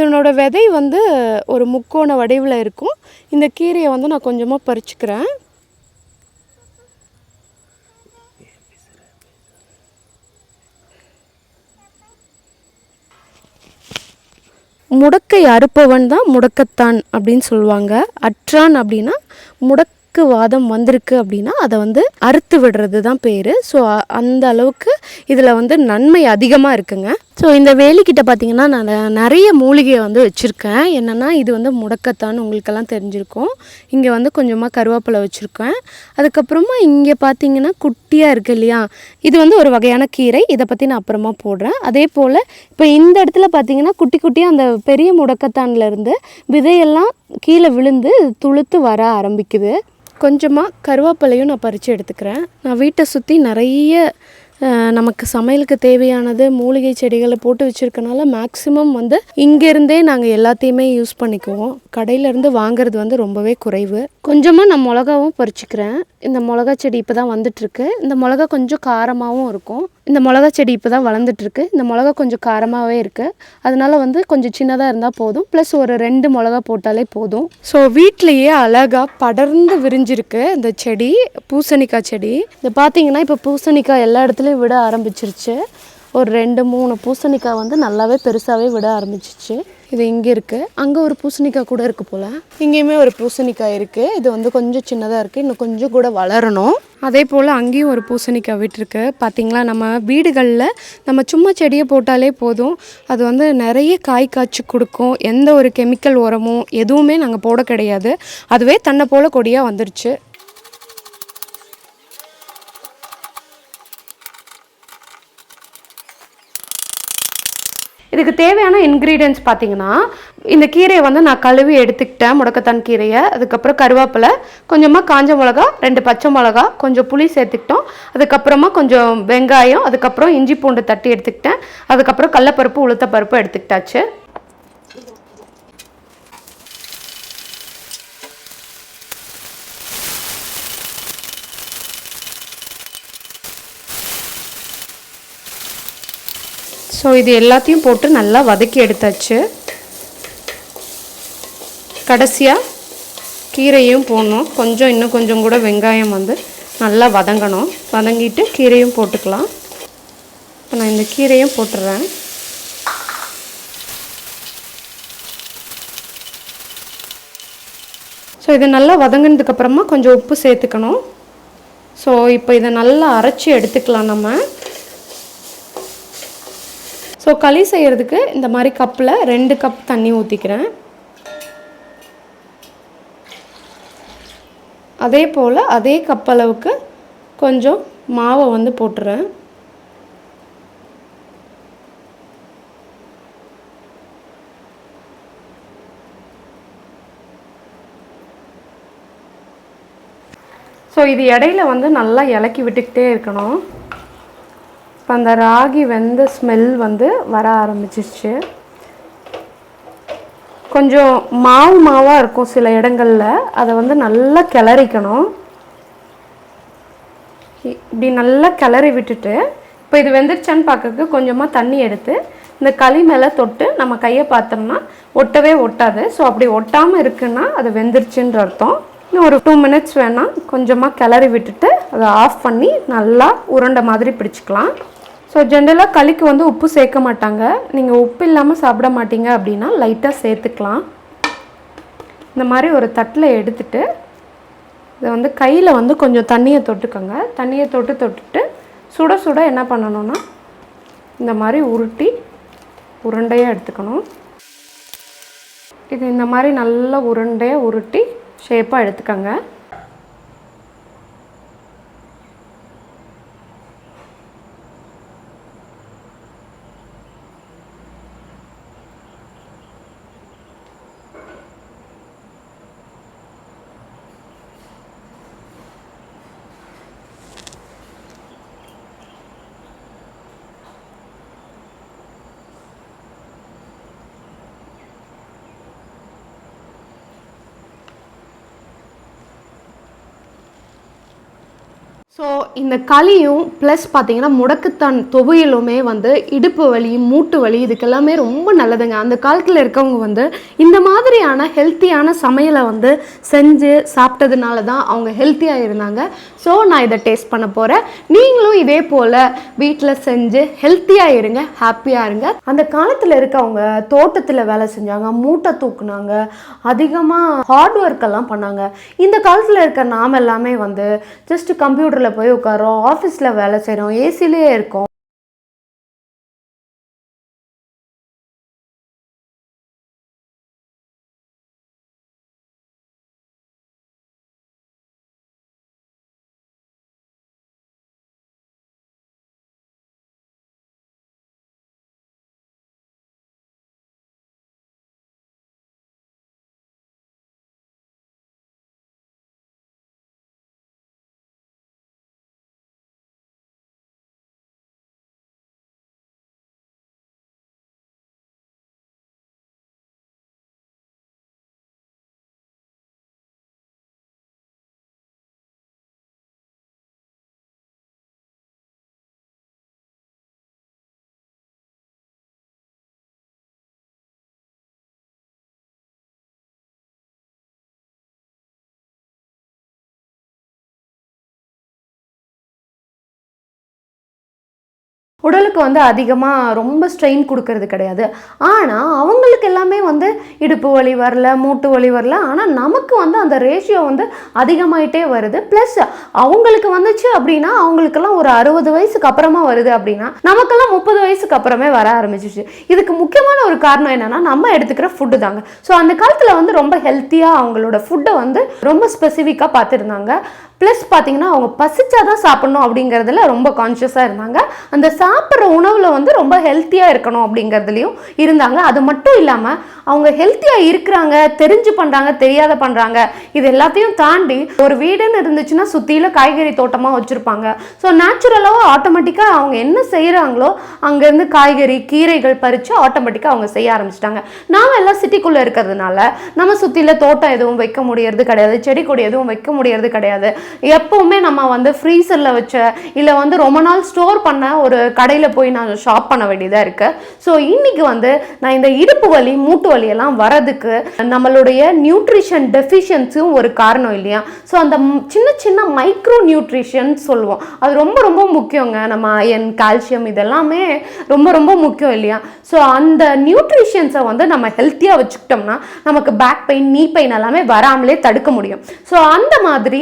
இதனோட விதை வந்து ஒரு முக்கோண வடிவில் இருக்கும். இந்த கீரையை வந்து நான் கொஞ்சமாக பறிச்சுக்கிறேன். முடக்கை அறுப்பவன் தான் முடக்கத்தான் அப்படின்னு சொல்லுவாங்க. அற்றான் அப்படின்னா முடக்கு வாதம் வந்திருக்கு அப்படின்னா அதை வந்து அறுத்து விடுறது தான் பேர் ஸோ அந்த அளவுக்கு இதில் வந்து நன்மை அதிகமாக இருக்குங்க. ஸோ இந்த வேலிக்கிட்ட பார்த்தீங்கன்னா நான் நிறைய மூலிகையை வந்து வச்சுருக்கேன். என்னென்னா இது வந்து முடக்கத்தான் உங்களுக்கெல்லாம் தெரிஞ்சிருக்கும். இங்கே வந்து கொஞ்சமாக கருவேப்பிலை வச்சுருக்கேன். அதுக்கப்புறமா இங்கே பார்த்தீங்கன்னா குட்டியாக இருக்குது இல்லையா? இது வந்து ஒரு வகையான கீரை. இதை பற்றி நான் அப்புறமா போடுறேன். அதே போல் இப்போ இந்த இடத்துல பார்த்திங்கன்னா குட்டி குட்டியாக அந்த பெரிய முடக்கத்தான்லேருந்து விதையெல்லாம் கீழே விழுந்து துளுத்து வர ஆரம்பிக்குது. கொஞ்சமாக கருவேப்பிலையும் நான் பறித்து எடுத்துக்கிறேன். நான் வீட்டை சுற்றி நிறைய நமக்கு சமையலுக்கு தேவையானது மூலிகை செடிகளை போட்டு வச்சுருக்கனால மேக்ஸிமம் வந்து இங்கேருந்தே நாங்கள் எல்லாத்தையுமே யூஸ் பண்ணிக்குவோம். கடையிலேருந்து வாங்குறது வந்து ரொம்பவே குறைவு. கொஞ்சமாக நான் மிளகாவும் பறிச்சுக்கிறேன். இந்த மிளகா செடி இப்போ தான் வந்துட்டுருக்கு. இந்த மிளகா கொஞ்சம் காரமாகவும் இருக்கும். இந்த மிளகா செடி இப்போ தான் வளர்ந்துட்டுருக்கு. இந்த மிளகா கொஞ்சம் காரமாகவே இருக்குது அதனால வந்து கொஞ்சம் சின்னதாக இருந்தால் போதும். ப்ளஸ் ஒரு ரெண்டு மிளகா போட்டாலே போதும். ஸோ வீட்லேயே அழகாக படர்ந்து விரிஞ்சிருக்கு இந்த செடி பூசணிக்காய் செடி. இதை பார்த்தீங்கன்னா இப்போ பூசணிக்காய் எல்லா இடத்துலையும் விட ஆரம்பிச்சிருச்சு. ஒரு ரெண்டு மூணு பூசணிக்காய் வந்து நல்லாவே பெருசாகவே விட ஆரம்பிச்சிச்சு. இது இங்கே இருக்குது அங்கே ஒரு பூசணிக்காய் கூட இருக்குது போல். இங்கேயுமே ஒரு பூசணிக்காய் இருக்குது இது வந்து கொஞ்சம் சின்னதாக இருக்குது இன்னும் கொஞ்சம் கூட வளரணும். அதே போல் அங்கேயும் ஒரு பூசணிக்காய் விட்டுருக்கு. பார்த்தீங்களா நம்ம வீடுகளில் நம்ம சும்மா செடியை போட்டாலே போதும். அது வந்து நிறைய காய் காய்ச்சி கொடுக்கும். எந்த ஒரு கெமிக்கல் உரமும் எதுவுமே நாங்கள் போட கிடையாது. அதுவே தன்னை போல் கொடியாக வந்துருச்சு. இதுக்கு தேவையான இன்க்ரீடியன்ஸ் பார்த்தீங்கன்னா இந்த கீரையை வந்து நான் கழுவி எடுத்துக்கிட்டேன் முடக்கத்தான் கீரையை. அதுக்கப்புறம் கருவேப்பிலை கொஞ்சமாக காஞ்ச மிளகா ரெண்டு பச்சை மிளகா கொஞ்சம் புளி சேர்த்துக்கிட்டோம். அதுக்கப்புறமா கொஞ்சம் வெங்காயம் அதுக்கப்புறம் இஞ்சி பூண்டு தட்டி எடுத்துக்கிட்டேன். அதுக்கப்புறம் கடலப்பருப்பு உளுத்தப்பருப்பு எடுத்துக்கிட்டாச்சு. ஸோ இது எல்லாத்தையும் போட்டு நல்லா வதக்கி எடுத்தாச்சு. கடைசியாக கீரையும் போடணும். கொஞ்சம் இன்னும் கொஞ்சம் கூட வெங்காயம் வந்து நல்லா வதங்கணும். வதங்கிட்டு கீரையும் போட்டுக்கலாம். இப்போ நான் இந்த கீரையும் போட்டுடுறேன் ஸோ இது நல்லா வதங்கினதுக்கப்புறமா கொஞ்சம் உப்பு சேர்த்துக்கணும். ஸோ இப்போ இதை நல்லா அரைச்சி எடுத்துக்கலாம் நம்ம. ஸோ களி செய்கிறதுக்கு இந்த மாதிரி கப்பில் ரெண்டு கப் தண்ணி ஊற்றிக்கிறேன் அதே போல் அதே கப் அளவுக்கு கொஞ்சம் மாவை வந்து போட்டுறேன். ஸோ இது இடையில வந்து நல்லா இலக்கி விட்டுக்கிட்டே இருக்கணும். இப்போ அந்த ராகி வெந்த ஸ்மெல் வந்து வர ஆரம்பிச்சிருச்சு. கொஞ்சம் மாவு மாவாக இருக்கும் சில இடங்களில். அதை வந்து நல்லா கிளறிக்கணும். இ- இப்படி நல்லா கிளறி விட்டுட்டு இப்போ இது வெந்துருச்சான்னு பார்க்கறதுக்கு கொஞ்சமாக தண்ணி எடுத்து இந்த களி மேலே தொட்டு நம்ம கையை பார்த்தோம்னா ஒட்டவே ஒட்டாது. ஸோ அப்படி ஒட்டாமல் இருக்குன்னா அது வெந்துருச்சுன்ற அர்த்தம். இன்னும் ஒரு டூ மினிட்ஸ் வேணால் கொஞ்சமாக கிளறி விட்டுட்டு அதை ஆஃப் பண்ணி நல்லா உருண்டை மாதிரி பிடிச்சிக்கலாம். ஸோ ஜென்ரலாக களிக்கு வந்து உப்பு சேர்க்க மாட்டாங்க. நீங்கள் உப்பு இல்லாமல் சாப்பிட மாட்டீங்க அப்படின்னா லைட்டாக சேர்த்துக்கலாம். இந்த மாதிரி ஒரு தட்டில் எடுத்துட்டு இதை வந்து கையில் வந்து கொஞ்சம் தண்ணியை தொட்டுக்கோங்க. தண்ணியை தொட்டு தொட்டுட்டு சுட சுட என்ன பண்ணணும்னா இந்த மாதிரி உருட்டி உருண்டையாக எடுத்துக்கணும். இது இந்த மாதிரி நல்லா உருண்டையாக உருட்டி ஷேப்பாக எடுத்துக்கோங்க. ஸோ இந்த களியும் ப்ளஸ் பார்த்தீங்கன்னா முடக்குத்தான் தொகையிலுமே வந்து இடுப்பு வலி மூட்டு வலி இதுக்கெல்லாமே ரொம்ப நல்லதுங்க. அந்த காலத்தில் இருக்கவங்க வந்து இந்த மாதிரியான ஹெல்த்தியான சமையலை வந்து செஞ்சு சாப்பிட்டதுனால தான் அவங்க ஹெல்த்தியாக இருந்தாங்க. ஸோ நான் இதை டேஸ்ட் பண்ண போகிறேன் நீங்களும் இதே போல் வீட்டில் செஞ்சு ஹெல்த்தியாக இருங்க ஹாப்பியாக இருங்க. அந்த காலத்தில் இருக்கவங்க தோட்டத்தில் வேலை செஞ்சாங்க மூட்டை தூக்குனாங்க அதிகமாக ஹார்ட் ஒர்க்கெல்லாம் பண்ணாங்க. இந்த காலத்தில் இருக்க நாம் எல்லாமே வந்து ஜஸ்ட் கம்ப்யூட்டரில் போய் உட்காரோம் ஆஃபீஸில் வேலை செய்கிறோம் ஏசிலேயே இருக்கோம். உடலுக்கு வந்து அதிகமாக ரொம்ப ஸ்ட்ரெயின் கொடுக்கறது கிடையாது. ஆனால் அவங்களுக்கு எல்லாமே வந்து இடுப்பு வலி வரல மூட்டு வலி வரல. ஆனால் நமக்கு வந்து அந்த ரேஷியோ வந்து அதிகமாயிட்டே வருது. ப்ளஸ் அவங்களுக்கு வந்துச்சு அப்படின்னா அவங்களுக்கெல்லாம் ஒரு அறுபது வயசுக்கு அப்புறமா வருது அப்படின்னா நமக்கெல்லாம் முப்பது வயசுக்கு அப்புறமே வர ஆரம்பிச்சிச்சு இதுக்கு முக்கியமான ஒரு காரணம் என்னென்னா நம்ம எடுத்துக்கிற ஃபுட்டு தாங்க. ஸோ அந்த காலத்தில் வந்து ரொம்ப ஹெல்த்தியாக அவங்களோட ஃபுட்டை வந்து ரொம்ப ஸ்பெசிஃபிக்காக பார்த்துருந்தாங்க. ப்ளஸ் பார்த்தீங்கன்னா அவங்க பசிச்சாதான் சாப்பிடணும் அப்படிங்கிறதுல ரொம்ப கான்ஷியஸாக இருந்தாங்க. அந்த சாப்பிட்ற உணவில் வந்து ரொம்ப ஹெல்த்தியாக இருக்கணும் அப்படிங்கிறதுலையும் இருந்தாங்க. அது மட்டும் இல்லாமல் அவங்க ஹெல்த்தியாக இருக்கிறாங்க தெரிஞ்சு பண்ணுறாங்க தெரியாத பண்ணுறாங்க இது எல்லாத்தையும் தாண்டி ஒரு வீடுன்னு இருந்துச்சுன்னா சுற்றியில் காய்கறி தோட்டமாக வச்சுருப்பாங்க. ஸோ நேச்சுரலாக ஆட்டோமேட்டிக்காக அவங்க என்ன செய்கிறாங்களோ அங்கேருந்து காய்கறி கீரைகள் பறித்து ஆட்டோமேட்டிக்காக அவங்க செய்ய ஆரம்பிச்சிட்டாங்க. நாம் எல்லாம் சிட்டிக்குள்ளே இருக்கிறதுனால நம்ம சுற்றியில் தோட்டம் எதுவும் வைக்க முடியறது கிடையாது செடி கொடி எதுவும் வைக்க முடியறது கிடையாது. எப்போவுமே நம்ம வந்து ஃப்ரீசரில் வச்ச இல்லை வந்து ரொம்ப நாள் ஸ்டோர் பண்ண ஒரு கடையில் போய் நான் ஷாப் பண்ண வேண்டியதாக இருக்குது ஸோ இன்னைக்கு வந்து நான் இந்த இடுப்பு வலி மூட்டு வலியெல்லாம் வரதுக்கு நம்மளுடைய நியூட்ரிஷன் டெஃபிஷியன்ஸும் ஒரு காரணம் இல்லையா? ஸோ அந்த சின்ன சின்ன மைக்ரோ நியூட்ரிஷன் சொல்லுவோம். அது ரொம்ப ரொம்ப முக்கியங்க. நம்ம அயன் கால்சியம் இதெல்லாமே ரொம்ப ரொம்ப முக்கியம் இல்லையா? ஸோ அந்த நியூட்ரிஷன்ஸை வந்து நம்ம ஹெல்த்தியாக வச்சுக்கிட்டோம்னா நமக்கு பேக் பெயின் நீ பெயின் எல்லாமே வராமலே தடுக்க முடியும். ஸோ அந்த மாதிரி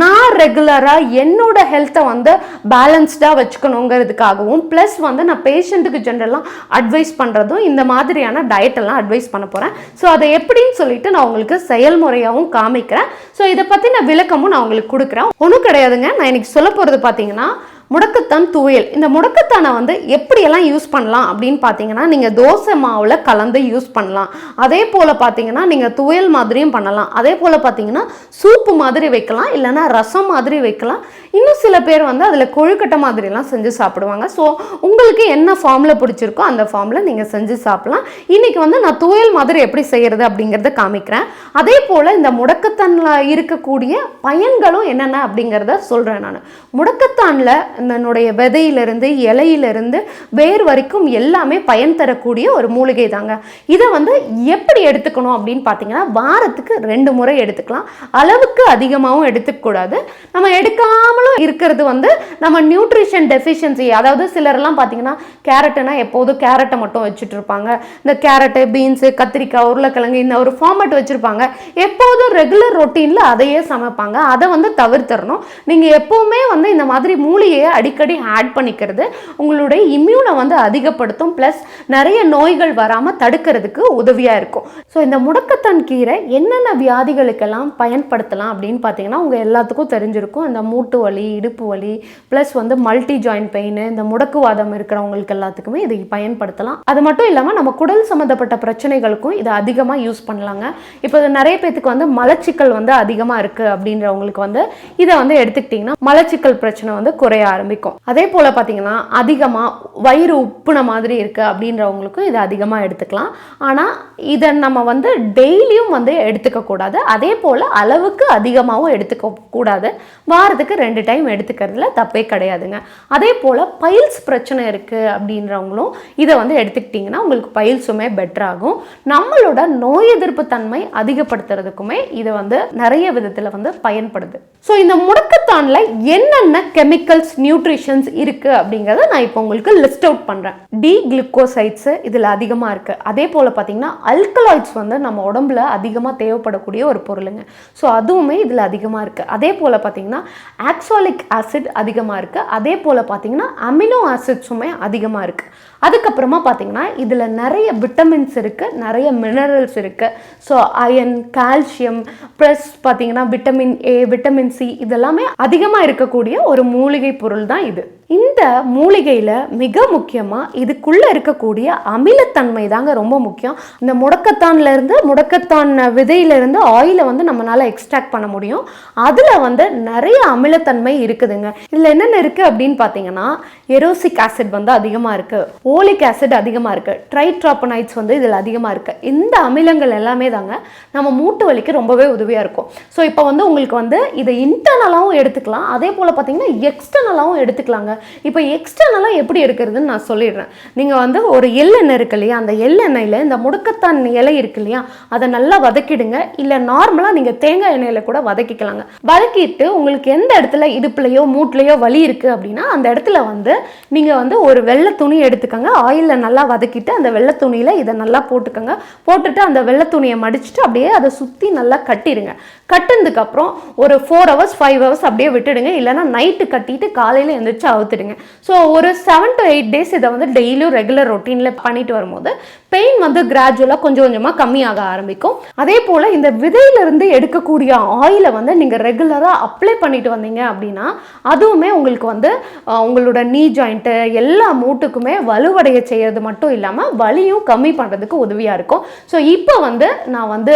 நான் ரெகுலராக என்னோட ஹெல்த்தை வந்து பேலன்ஸ்டாக வச்சுக்கணுங்கிறதுக்காகவும் ப்ளஸ் வந்து நான் பேஷண்ட்டுக்கு ஜென்ரலாக அட்வைஸ் பண்ணுறதும் இந்த மாதிரியான டயட் எல்லாம் அட்வைஸ் பண்ண போகிறேன் ஸோ அதை எப்படின்னு சொல்லிட்டு நான் உங்களுக்கு செயல்முறையாகவும் காமிக்கிறேன். ஸோ இதை பற்றின விளக்கமும் நான் உங்களுக்கு கொடுக்குறேன். ஒன்றும் கிடையாதுங்க. நான் இன்னைக்கு சொல்ல போகிறது பார்த்தீங்கன்னா முடக்கத்தான் துவையல். இந்த முடக்கத்தானை வந்து எப்படியெல்லாம் யூஸ் பண்ணலாம் அப்படின்னு பார்த்தீங்கன்னா நீங்கள் தோசை மாவில் கலந்து யூஸ் பண்ணலாம். அதே போல் பார்த்தீங்கன்னா நீங்கள் துவையல் மாதிரியும் பண்ணலாம். அதே போல் பார்த்தீங்கன்னா சூப்பு மாதிரி வைக்கலாம் இல்லைன்னா ரசம் மாதிரி வைக்கலாம். இன்னும் சில பேர் வந்து அதில் கொழுக்கட்டை மாதிரிலாம் செஞ்சு சாப்பிடுவாங்க. ஸோ உங்களுக்கு என்ன ஃபார்மில் பிடிச்சிருக்கோ அந்த ஃபார்மில் நீங்கள் செஞ்சு சாப்பிடலாம். இன்றைக்கி வந்து நான் துவையல் மாதிரி எப்படி செய்கிறது அப்படிங்கிறத காமிக்கிறேன். அதே போல் இந்த முடக்கத்தானில் இருக்கக்கூடிய பயன்களும் என்னென்ன அப்படிங்கிறத சொல்கிறேன் நான். முடக்கத்தானில் தன்னுடைய விதையிலிருந்து இலையிலிருந்து வேர் வரைக்கும் எல்லாமே பயன் தரக்கூடிய ஒரு மூலிகை தாங்க இதை வந்து எப்படி எடுத்துக்கணும் அப்படின்னு பார்த்தீங்கன்னா வாரத்துக்கு ரெண்டு முறை எடுத்துக்கலாம். அளவுக்கு அதிகமாகவும் எடுத்துக்கக்கூடாது. நம்ம எடுக்காமலும் இருக்கிறது வந்து நம்ம நியூட்ரிஷன் டெஃபிஷியன்சி அதாவது சிலர்லாம் பார்த்தீங்கன்னா கேரட்டுனா எப்போதும் கேரட்டை மட்டும் வச்சுட்டு இருப்பாங்க இந்த கேரட்டு பீன்ஸு கத்திரிக்காய் உருளைக்கிழங்கு இந்த ஒரு ஃபார்மேட் வச்சுருப்பாங்க. எப்போதும் ரெகுலர் ரொட்டீனில் அதையே சமைப்பாங்க. அதை வந்து தவிர்த்தரணும் நீங்கள் எப்போவுமே வந்து இந்த மாதிரி மூலிகையை அடிக்கடி ஆட் பண்ணிக்கிறது. உங்களுடைய இம்யூனை வந்து அதிகப்படுத்தும். ப்ளஸ் நிறைய நோய்கள் வராமல் தடுக்கிறதுக்கு உதவியாக இருக்கும். ஸோ இந்த முடக்கத்தான் கீரை என்னென்ன வியாதிகளுக்கெல்லாம் பயன்படுத்தலாம் அப்படின்னு பார்த்தீங்கன்னா உங்கள் எல்லாத்துக்கும் தெரிஞ்சிருக்கும். இந்த மூட்டு வலி இடுப்பு வலி ப்ளஸ் வந்து மல்டி ஜாயிண்ட் பெயின் இந்த முடக்குவாதம் இருக்கிறவங்களுக்கு எல்லாத்துக்குமே இதை பயன்படுத்தலாம். அது மட்டும் இல்லாமல் நம்ம குடல் சம்மந்தப்பட்ட பிரச்சனைகளுக்கும் இதை அதிகமாக யூஸ் பண்ணலாங்க. இப்போ நிறைய பேத்துக்கு வந்து மலச்சிக்கல் வந்து அதிகமாக இருக்குது அப்படின்றவங்களுக்கு வந்து இதை வந்து எடுத்துக்கிட்டிங்கன்னா மலச்சிக்கல் பிரச்சனை வந்து குறைய ஆரம்பிக்கும். அதே போல் பார்த்தீங்கன்னா அதிகமாக வயிறு உப்புன மாதிரி இருக்குது அப்படின்றவங்களுக்கும் இதை அதிகமாக எடுத்துக்கலாம். ஆனால் இதை நம்ம வந்து டெய்லியும் வந்து எடுத்துக்கக்கூடாது அதே போல் அளவுக்கு அதிகமாகவும் எடுத்துக்க கூடாது. வாரத்துக்கு ரெண்டு டைம் எடுத்துக்கிறதுல தப்பே கிடையாதுங்க. அதே போல் பைல்ஸ் பிரச்சனை இருக்குது அப்படின்றவங்களும் இதை வந்து எடுத்துக்கிட்டிங்கன்னா உங்களுக்கு பைல்ஸுமே பெட்டர் ஆகும். நம்மளோட நோய் எதிர்ப்பு தன்மை அதிகப்படுத்துறதுக்குமே இது வந்து நிறைய விதத்தில் வந்து பயன்படுது. ஸோ இந்த முடக்கத்தானில் என்னென்ன கெமிக்கல்ஸ் நியூட்ரிஷன்ஸ் இருக்குது அப்படிங்கிறத நான் இப்போ உங்களுக்கு லிஸ்ட் அவுட் பண்ணுறேன் டி குளுக்கோசைட்ஸு இதில் அதிகமாக இருக்குது அதே போல் பார்த்தீங்கன்னா அல்கலாய்ட்ஸ் வந்து நம்ம உடம்புல அதிகமாக தேவைப்படக்கூடிய ஒரு பொருளுங்க. ஸோ அதுவுமே இதில் அதிகமாக இருக்குது அதே போல் பார்த்தீங்கன்னா ஆக்சாலிக் ஆசிட் அதிகமாக இருக்குது அதே போல் பார்த்தீங்கன்னா அமினோ ஆசிட்ஸுமே அதிகமாக இருக்குது அதுக்கப்புறமா பார்த்தீங்கன்னா இதில் நிறைய விட்டமின்ஸ் இருக்குது நிறைய மினரல்ஸ் இருக்குது ஸோ அயன் கால்சியம் ப்ளஸ் பார்த்தீங்கன்னா விட்டமின் ஏ விட்டமின் சி இதெல்லாமே அதிகமாக இருக்கக்கூடிய ஒரு மூலிகை பொருள். தான் இது. இந்த மூலிகையில் மிக முக்கியமாக இதுக்குள்ளே இருக்கக்கூடிய அமிலத்தன்மை தாங்க ரொம்ப முக்கியம். இந்த முடக்கத்தான்லேருந்து முடக்கத்தான் விதையிலேருந்து ஆயிலை வந்து நம்மளால் எக்ஸ்ட்ராக்ட் பண்ண முடியும். அதில் வந்து நிறைய அமிலத்தன்மை இருக்குதுங்க. இதில் என்னென்ன இருக்குது அப்படின்னு பார்த்தீங்கன்னா எரோசிக் ஆசிட் வந்து அதிகமாக இருக்குது ஓலிக் ஆசிட் அதிகமாக இருக்குது ட்ரைட்ராப்பனைட்ஸ் வந்து இதில் அதிகமாக இருக்குது இந்த அமிலங்கள் எல்லாமே தாங்க நம்ம மூட்டு வலிக்கு ரொம்பவே உதவியாக இருக்கும். ஸோ இப்போ வந்து உங்களுக்கு வந்து இதை இன்டர்னலாகவும் எடுத்துக்கலாம். அதே போல் பார்த்தீங்கன்னா எக்ஸ்டர்னலாகவும் எடுத்துக்கலாங்க. இப்போ எக்ஸ்டர்னலாக எப்படி எடுக்கிறதுன்னு நான் சொல்லிடுறேன். நீங்கள் வந்து ஒரு எள்ளெண்ணெய் இருக்கு இல்லையா அந்த எள்ளெண்ணெயில் இந்த முடக்கத்தான் இலை இருக்கு இல்லையா அதை நல்லா வதக்கிடுங்க. இல்லை நார்மலாக நீங்கள் தேங்காய் எண்ணெயில் கூட வதக்கிக்கலாங்க. வதக்கிட்டு உங்களுக்கு எந்த இடத்துல இடுப்புலையோ மூட்லையோ வலி இருக்குது அப்படின்னா அந்த இடத்துல வந்து நீங்கள் வந்து ஒரு வெள்ளை துணி எடுத்துக்கோங்க. ஆயிலில் நல்லா வதக்கிட்டு அந்த வெள்ளை துணியில் இதை நல்லா போட்டுக்கோங்க. போட்டுட்டு அந்த வெள்ளை துணியை மடிச்சுட்டு அப்படியே அதை சுற்றி நல்லா கட்டிடுங்க. கட்டினதுக்கப்புறம் ஒரு ஃபோர் ஹவர்ஸ் ஃபைவ் ஹவர்ஸ் அப்படியே விட்டுடுங்க. இல்லைனா நைட்டு கட்டிட்டு காலையில் எழுந்திரிச்சு பார்த்துடுங்க ஸோ ஒரு செவன் டு எயிட் டேஸ் இதை வந்து டெய்லியும் ரெகுலர் ரொட்டீனில் பண்ணிட்டு வரும்போது பெயின் வந்து கிராஜுவலாக கொஞ்சம் கொஞ்சமாக கம்மியாக ஆரம்பிக்கும். அதே போல் இந்த விதையிலிருந்து எடுக்கக்கூடிய ஆயிலை வந்து நீங்கள் ரெகுலராக அப்ளை பண்ணிட்டு வந்தீங்க அப்படின்னா அதுவுமே உங்களுக்கு வந்து உங்களோட நீ ஜாயிண்ட்டு எல்லா மூட்டுக்குமே வலுவடைய செய்கிறது மட்டும் இல்லாமல் வலியும் கம்மி பண்ணுறதுக்கு உதவியாக இருக்கும். ஸோ இப்போ வந்து நான் வந்து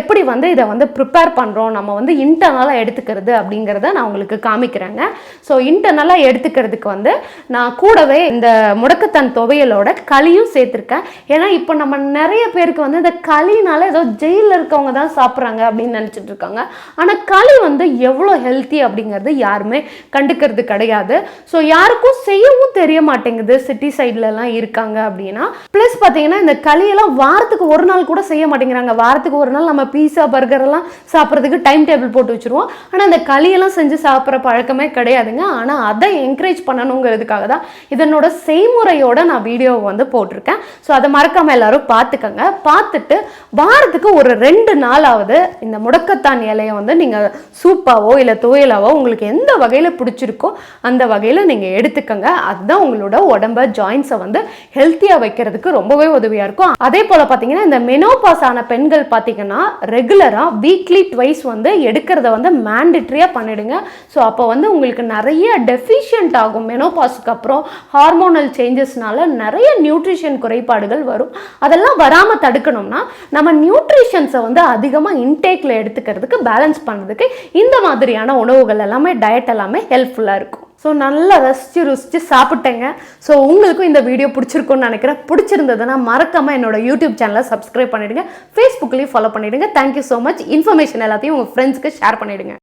எப்படி வந்து இதை வந்து ப்ரிப்பேர் பண்ணுறோம் நம்ம வந்து இன்டர்னலாக எடுத்துக்கிறது அப்படிங்கிறத நான் உங்களுக்கு காமிக்கிறேங்க. ஸோ இன்டர்னலாக எடுத்துக்கிறதுக்கு வந்து நான் கூடவே இந்த முடக்கத்தான் துவையலோட களியும் சேர்த்துருக்கேன். ஏன்னா இப்போ நம்ம நிறைய பேருக்கு வந்து இந்த களினால ஏதோ ஜெயிலில் இருக்கவங்க தான் சாப்பிட்றாங்க அப்படின்னு நினச்சிட்டு இருக்காங்க. ஆனால் களி வந்து எவ்வளோ ஹெல்த்தி அப்படிங்கிறது யாருமே கண்டுக்கிறது கிடையாது. ஸோ யாருக்கும் செய்யவும் தெரிய மாட்டேங்குது. சிட்டி சைட்லலாம் இருக்காங்க அப்படின்னா. ப்ளஸ் பார்த்தீங்கன்னா இந்த களியெல்லாம் வாரத்துக்கு ஒரு நாள் கூட செய்ய மாட்டேங்கிறாங்க. வாரத்துக்கு ஒரு நாள் நம்ம பீஸா பர்கர் எல்லாம் சாப்பிட்றதுக்கு டைம் டேபிள் போட்டு வச்சுருவோம். ஆனால் அந்த களியெல்லாம் செஞ்சு சாப்பிட்ற பழக்கமே கிடையாதுங்க. ஆனால் அதை என்கரேஜ் பண்ணணுங்கிறதுக்காக தான் இதனோட செய்முறையோட நான் வீடியோ வந்து போட்டிருக்கேன். ஸோ அதை மறக்காமல் எல்லாரும் பார்த்துக்கங்க பார்த்துட்டு வாரத்துக்கு ஒரு ரெண்டு நாளாவது இந்த முடக்கத்தான் இலையை வந்து நீங்கள் சூப்பாவோ இல்லை துவையலாவோ உங்களுக்கு எந்த வகையில் பிடிச்சிருக்கோ அந்த வகையில் நீங்கள் எடுத்துக்கங்க. அதுதான் உங்களோட உடம்ப ஜாயின்ஸை வந்து ஹெல்த்தியாக வைக்கிறதுக்கு ரொம்பவே உதவியாக இருக்கும். அதே போல் பார்த்தீங்கன்னா இந்த மெனோபாஸ் ஆன பெண்கள் பார்த்தீங்கன்னா ரெகுலராக வீக்லி ட்வைஸ் வந்து எடுக்கிறத வந்து மேண்டிட்ரியாக பண்ணிடுங்க. ஸோ அப்போ வந்து உங்களுக்கு நிறைய டெஃபிஷியன்ட் ஆகும் மெனோபாஸுக்கு அப்புறம். ஹார்மோனல் சேஞ்சஸ்னால நிறைய நியூட்ரிஷன் குறைபாடுகள் வரும். அதெல்லாம் வராமல் தடுக்கணும்னா நம்ம நியூட்ரிஷன்ஸை வந்து அதிகமாக இன்டேக்கில் எடுத்துக்கிறதுக்கு பேலன்ஸ் பண்ணுறதுக்கு இந்த மாதிரியான உணவுகள் எல்லாமே டயட் எல்லாமே ஹெல்ப்ஃபுல்லாக இருக்கும். ஸோ நல்லா ரசித்து ருசித்து சாப்பிட்டேங்க. ஸோ உங்களுக்கும் இந்த வீடியோ பிடிச்சிருக்கும்னு நினைக்கிறேன். பிடிச்சிருந்ததுன்னா மறக்காமல் என்னோட யூடியூப் சேனலை சப்ஸ்கிரைப் பண்ணிவிடுங்க ஃபேஸ்புக்லேயும் ஃபாலோ பண்ணிவிடுங்க thank you so much information எல்லாத்தையும் உங்கள் ஃப்ரெண்ட்ஸ்க்கு ஷேர் பண்ணிவிடுங்க